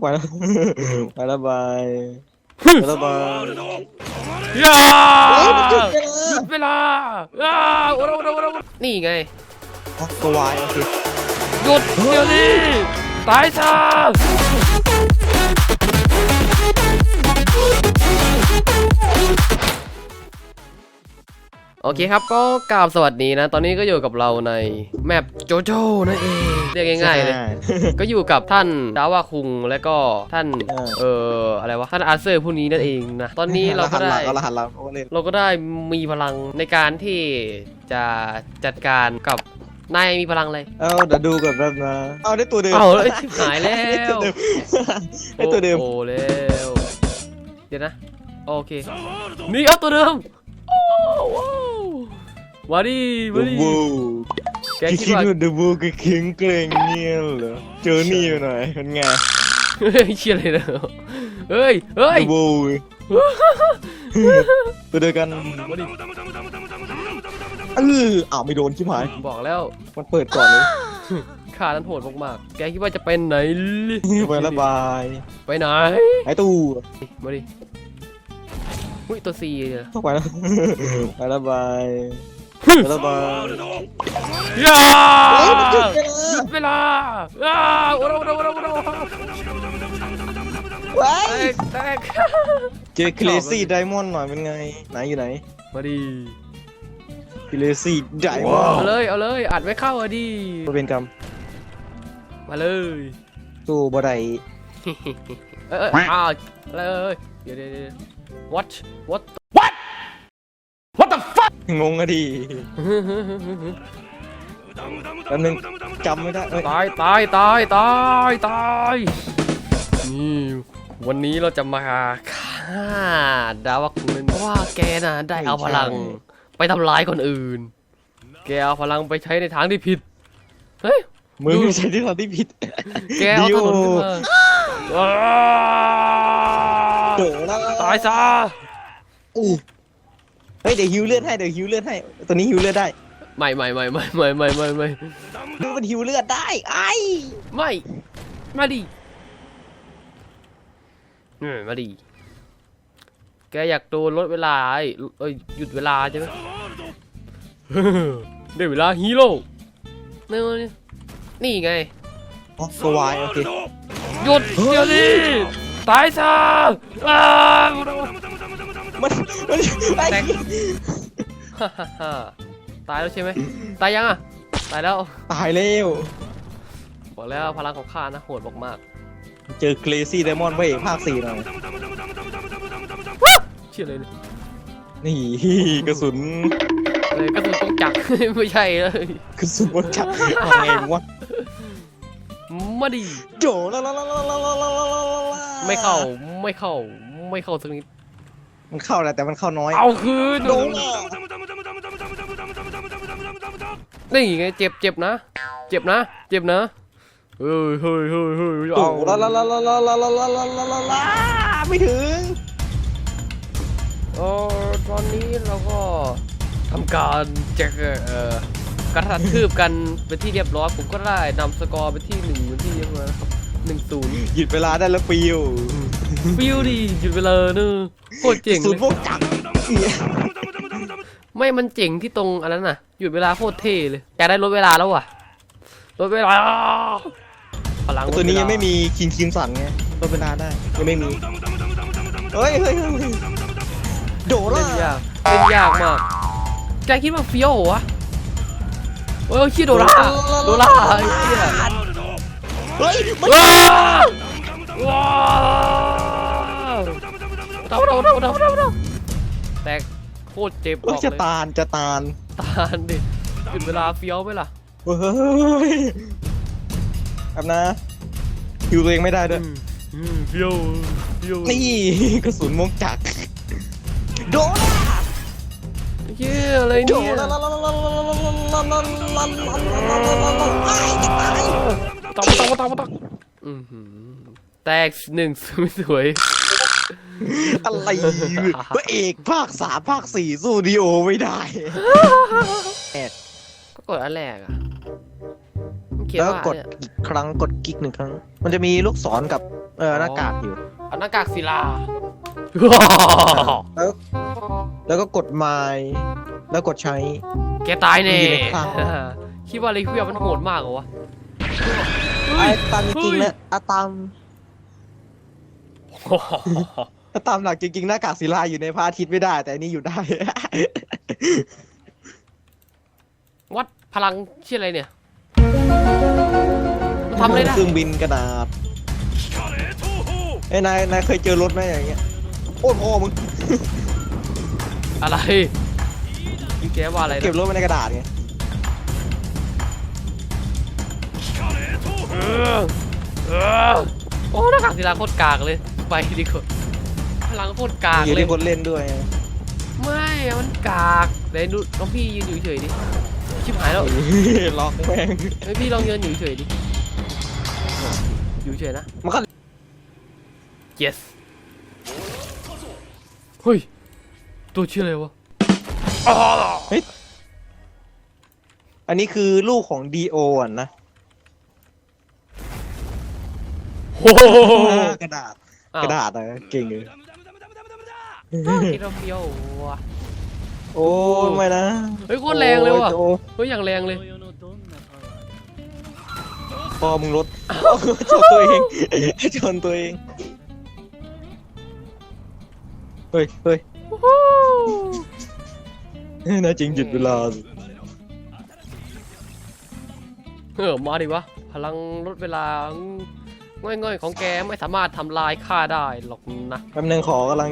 ไปแล้วไปแล้วบายไปแล้วบายย่าเอ้ยมันจุดเวหลายุดเวลาอ้าโอ้โหโอ้โหโอ้โหนี่ไงอ๋อตัววายโอเคหยุดเดี๋ยวนี้ตายซะ โอเคครับก็กราบสวัสดีนะ ตอนนี้ก็อยู่กับเราในแมปโจโจ้นั่นเอง เรียกง่ายๆเลย ก็อยู่กับท่านดาวาคุงและก็ท่านเออเอ่ออะไรวะท่านอาร์เซอร์ผู้นี้นั่นเองนะ ตอนนี้เราก็ได้เราหันหลังเราเล่นเราก็ได้มีพลังในการที่จะจัดการกับนายมีพลังอะไร เอ้าเดี๋ยวดูกับแป๊บนะ เอาได้ตัวเดิม เอาเลยชิบหายแล้วได้ตัวเดิม โอ้โหแล้วเดี๋ยวนะ โอเค นี่เอาตัวเดิม โอ้ว้าว มาดิได้มาตัวดิเดิมแกแกคิคิดดว่า ว่าเดอะบูก็แข็งแกร่งเนี่ยเหรอเจอนี่อยู่หน่อยเป็นไง เฮ้ยเชี่ยเลยนะเฮ้ย เฮ้เดยอะบูตัวเดียวกันมาดิเอออ้าวไม่โดนชิบหายบอกแล้วมันเปิดก่อนเลยข้านั้นโหดมากๆ แกคิดว่าจะเป็นไหนลิไปละบายไปไหน ไอ้ตู้มาดิ อุ้ยตัวซีเนี่ย เข้าไปแล้วไปละบาย ไปละบายย่าเอ้ยมันจุดเวหลายุดเวลาอ้าโอ้โหโอ้โหโอ้โหโอ้โหว้าแตยกแตกเจอเคลซี่ไดมอนด์หน่อยเป็นไง ไหนอยู่ไหนมาดิเคลซี่ไดมอนเอาด์เลยเอาเลยอัดไม่เข้าอะดิตัวเป็นกรรมมาเลยตู้บ่ได้เอ้ยเอ้ยอ้าวเลยเดี๋ยวเดี๋ยวเดี๋ยว watch what งงอะดิแป๊บนึงจำไม่ได้เอ้ยตายตายตายตายตายนี่วันนี้เราจะมาฆ่าดาวคุงเพราะว่าแกน่ะได้เอาพลัง ไปทำร้ายคนอื่น แกเอาพลังไปใช้ในทางที่ผิด เฮ้ย มึงใช้ที่ทางที่ผิดแกเอาถนนขึ้นมาอ้าโดแล้วตายซะอู้ เฮ้ยเดี๋ยวฮิวเลือดให้เดี๋ยวฮิวเลือดให้ตัวนี้ฮิวเลือดได้ไม่ไม่ไม่ไม่ไม่ไม่ไม่ไม่มันฮิวเลือดได้ไอ้ไม่มาดิเออมาดิแกอยากโดนลดเวลาไอ้เอ้ยหยุดเวลาใช่ไหมได้เวลาฮีโร่นี่นี่นี่ไงอ๋อสวายโอเคหยุดเดี๋ยวนี้ตายซะอ้าว มันมันไอ้แตก ฮ่าฮ่าฮ่าตายแล้วใช่ไหมตายยังอะ ตายแล้ว ตายแล้ว บอกแล้วพลังของข้านะโหดมากเจอเคลซี่ไดมอนด์ไว้ภาคสี่หน่อยๆเชื่อเลยเลยนี่ กระสุนเลยกระสุนกงจักร ไม่ใช่เลย กระสุนบนจักรทำไงวะมาดิโจละละละละละละละละละละไม่เข้าไม่เข้าไม่เข้าสักนิด มันเข้าแหละแต่มันเข้าน้อย เอาคืนโดนละนี่ไงเจ็บเจ็บนะ เจ็บนะ เจ็บนะ เฮ้ยเฮ้ยเฮ้ยเฮ้ยโจเอาละละละละละละละละละละละไม่ถึงเออตอนนี้เราก็ทำการแจกเอ่อกระทัดทืบกันเป็นที่เรียบร้อยผมก็ได้นำสกอร์ไปที่หนึ่งเป็นที่เรียบร้อยนะครับหนึ่งศูนย์หยุดเวลาได้แล้วปิว ฟิวดิหยุดเวลาเนอะโคตรเจ๋งสุเลดยพวกจักรเนี่ยไม่มันเจ๋งที่ตรงอันนั้นน่ะหยุดเวลาโคตรเท่เลยแกได้ลดเวลาแล้วว่ะลดเวลาพลังลดตัวนี้เวลายังไม่มีคินคิมสันไงลดเวลาได้ยังไม่มีเฮ้ยเฮ้ยเฮ้ยเฮ้ยโดละเล่นยากเล่นยากมากแกคิดว่าเฟี้ยวเหรอวะเฮ้ยขี้โดราโดราไอ้เหี้ย เฮ้ยมันว้าวว้าวเเดาเดาเดาแตกโคตรเจ็บบอกเลยจะตานจะตานตานดิถึงเวลาเฟี้ยวไหมล่ะเฮ้ยครับนะคิวตัวเองไม่ได้ด้วยอเฟี้ยวเฟี้ยวนี่ กระสุนมงจักโดนเหี้ยอะไรเนี่ยนตอกตอกตอกตอกแตกหนึ่งสวย อะไรพระเอกภาคสามภาคสี่สู้ดีโอไม่ได้ก็กดอันแรกอะมันเขียนแล้วว่ากดเนี่ยอีกครั้งกดกิ๊กหนึ่งครั้ง มันจะมีลูกศรกับเออหน้ากากอยู่ เอาหน้ากากศิลาแล้วแล้วก็กดไม้แล้วกดใช้ แกตายแน่อยู่ในคลัง คิดว่าอะไรเพียมันโหดมากเหรอวะไอ้ตามจริงๆนะอะตาม ถ้าตามหลักจริงๆหน้ากากศิลาอยู่ในพระอาทิตย์ไม่ได้ แต่อันนี่อยู่ได้ วัดพลังชื่ออะไรเนี่ยมันทำอะไรได้เครื่องบินกระดาษไอ้ยนายนายเคยเจอรถไหมอย่างเงี้ยโอ้ยพ่อมึงอะไรพี่แกว่าอะไรนะเก็บรถไว้ในกระดาษไงเออเออโอ้หน้ากากศิลาโคตรกากเลย ไปดีกว่า พลังโคตรกากอยู่เลยที่คนเล่นด้วยไม่มันกากเดี๋ยวดูน้องพี่ยืนอยู่เฉยดิชิบหายแล้วล็อกแม่งไอยพี่ลองยืนอยู่เฉยดิอยู่เฉยนะมันก็ yes เฮ้ยตัวชื่ออะไรวะอ้าวอันนี้คือลูกของดีโออะนะโอ้โหกระดาษอ้าวกระดาษอะเก่งเลย กินเราเฟี้ยวว่ะโอ้ยไม่นะเฮ้ยโคตรแรงเลยว่ะโอ้เฮ้ยอย่างแรงเลยพอมึงรถชนตัวเองชนตัวเองเฮ้ยเฮ้ยน่าจริงหยุดเวลาเออมาดิวะ พลังลดเวลาง่อยๆของแกไม่สามารถทำลายข้าได้หรอกนะแป๊บนึงขอกำลัง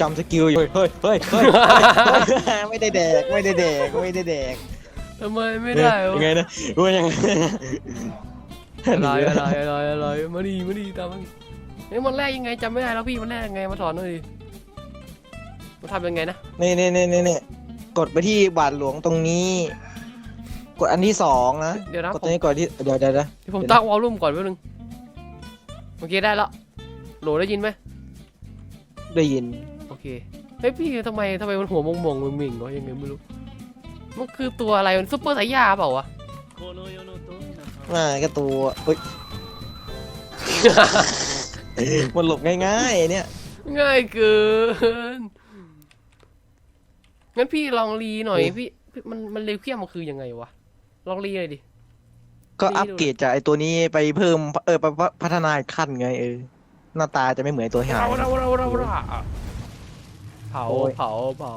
จำสกิลอยู่เฮ้ยเฮ้ยเฮ้ยเฮ้ยไม่ได้แดกไม่ได้แดกไม่ได้แดกทำไมไม่ได้วะยังไงนะว่ายังไงอะไรอะไรอะไรอะไรมาดีมาดีตามมันเฮ้ยมันแรกยังไงจำไม่ได้แล้วพี่มันแรกยังไงมาสอนหน่อยดิมันทำยังไงนะนี่นี่นี่นี่นี่กดไปที่บาทหลวงตรงนี้ กดอันที่สองนะเดี๋ยวนะกดผตรมงนี้ก่อนที่เดี๋ยวเดี๋ยวเดี๋ยวเดี๋ยวผมตั้งวอลลุ่มก่อนแป๊บนึงโอเคได้แล้วโหลได้ยินไหมได้ยินโอ เคเฮ้ยพี่ทำไมทำไมมันหัวมงมงๆมึงๆวะยังไงไม่รู้มันคือตัวอะไรมันซุปเปอร์สายยาเปล่าวะอ่าก็ตัวเฮ้ยมันหลบง่ายๆเนี่ยง่ายเกินงั้นพี่ลองรีหน่อยโอ้พี่พี่มันมันเร็วเขี้ยมมันคือยังไงวะลองรีเลยดิก็นี่อัปเกรดจากไอตัวนี้ไปเพิ่มเออไปพัฒนาอีกขั้นไงเออหน้าตาจะไม่เหมือนไอ้ตัวที่หาย เราเราเราเราเราเผาโอ้ยเผา เผา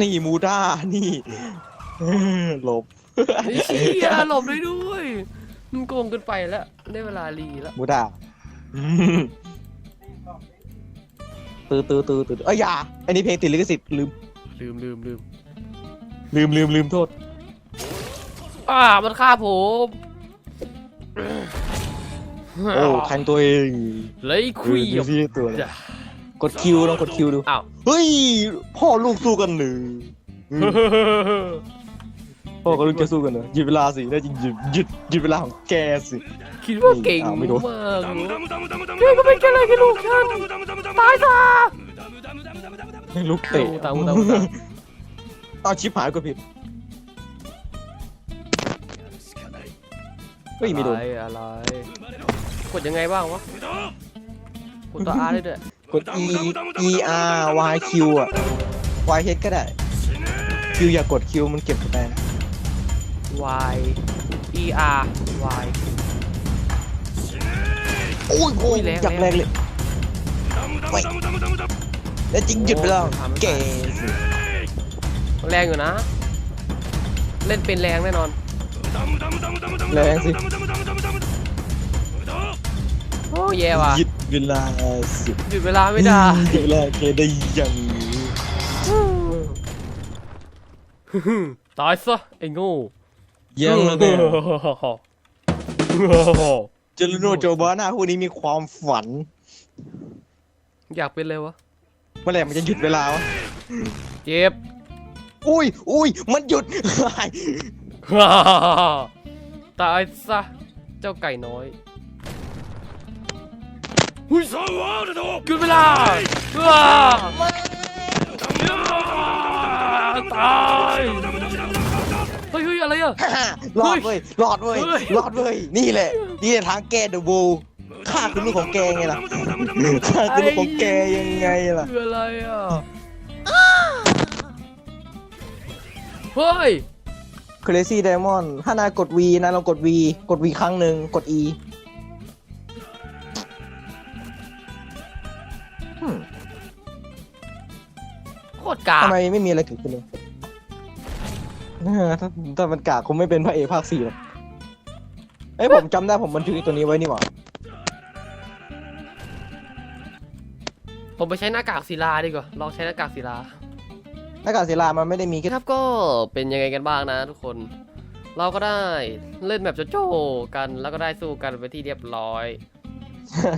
นี่มูด้า นี่หลบไอ้เชี่ยหลบได้ด้วยมันโกงเกินไปแล้ว ได้เวลารีแล้วมูด้าตื้อตื้อตื้อตื้อเอ้ยอย่าอันนี้เพลงติดลิขสิทธิ์ลืม ลืมลืมลืมลืมลืมลืมโทษ อ่า มันฆ่าผมโอ้แทงตัวเองเลยคุยเออดูสิตัวอะไรจ้ะ กดคิวลองกดคิวดูอ้าว เฮ้ย พ่อลูกสู้กันหนึ่งพ่อกับลูกจะสู้กันเหรอหยุดเวลาสิได้จริงหยุดหยุดหยุดเวลาของแกสิ คิดว่าเก่งอ้าวไม่โดนมากเหรอแกก็เป็นแค่อะไรกับลูกฉันตายซะลูกเตะตามตามตามเอาชิปหายก็ผิดเฮ้ยไม่โดนอะไรอะไรกดยังไงบ้างวะกดตัว R ได้ด้วย กด E E R Y Q อะ Y H ก็ได้ Q อย่ากด Q มันเก็บคะแนน Y E R Y โอ้ยโอ้ยแรงจับแรงเลยไม่แล้วจริงหยุดไปแล้วแกสิแรงอยู่นะ เล่นเป็นแรงแน่นอน แรงสิโอ้แย่ว่ะหยุด เวลาสิหยุดเวลาไม่ได้หยุดเวลาแกได้ยังตายซะไอ้โง่ยังแล้วเนี่ยเจลูโนโจบาน่าพวกนี้มีความฝัน อยากเป็นเลยวะเมื่อไหร่มันจะหยุดเวลาวะเจ็บอุ้ยอุ้ยมันหยุดตายซะเจ้าไก่น้อย หุยหยุดเวลาว้าตายเฮ้ยเฮ้ยอะไรอะรอดเว้ยรอดเว้ยเฮ้ย รอดเว้ยนี่แหละนี่แหละทางแก้เดอะบูข้าคือลูกของแกไงล่ะข้าคือลูกของแกยังไงล่ะคืออะไรอะเฮ้ย Crazy Diamond ถ้านายกด V นะลองกด V กด V ครั้งหนึ่งกด E ตรกากทำไมไม่มีอะไรเกิดขึ้นเลยเออถ้าถ้ามันกากคงไม่เป็นพระเอกภาคสี่หรอกเอ้ยผมจำได้ผมบันทึกไอ้ตัวนี้ไว้นี่หว่าผมไปใช้หน้ากากศิลาดีกว่าลองใช้หน้ากากศิลา หน้ากากศิลามันไม่ได้มีแค่ครับก็เป็นยังไงกันบ้างนะทุกคน เราก็ได้เล่นแบบโจโจ้กัน แล้วก็ได้สู้กันไปนที่เรียบร้อย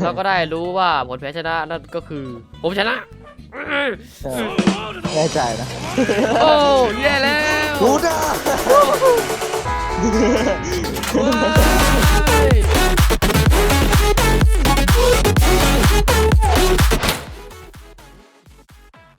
เราก็ได้รู้ว่าผลแพ้ชนะนั่นก็คือ ผมชนะเออ แน่ใจนะ โอ้ยแย่แล้วรู้นะว้าย